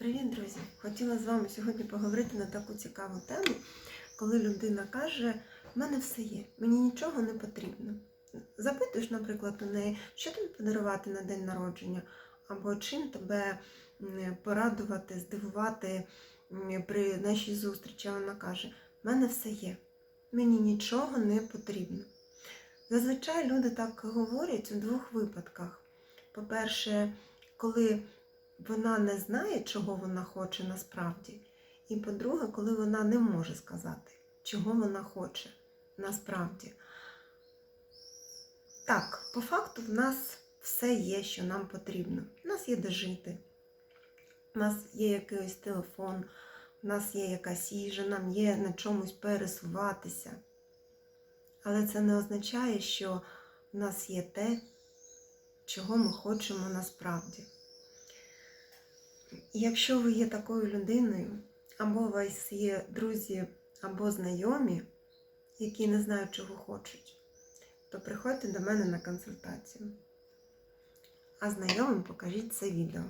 Привіт, друзі! Хотіла з вами сьогодні поговорити на таку цікаву тему, коли людина каже, в мене все є, мені нічого не потрібно. Запитуєш, наприклад, у неї, що тобі подарувати на день народження, або чим тебе порадувати, здивувати при нашій зустрічі. А Вона каже, в мене все є, мені нічого не потрібно. Зазвичай люди так говорять у двох випадках. По-перше, коли вона не знає, чого вона хоче насправді. І по-друге, коли вона не може сказати, чого вона хоче насправді. Так, по факту в нас все є, що нам потрібно. У нас є де жити, у нас є якийсь телефон, у нас є якась їжа, нам є на чомусь пересуватися. Але це не означає, що в нас є те, чого ми хочемо насправді. Якщо ви є такою людиною, або у вас є друзі або знайомі, які не знають, чого хочуть, то приходьте до мене на консультацію. А знайомим покажіть це відео.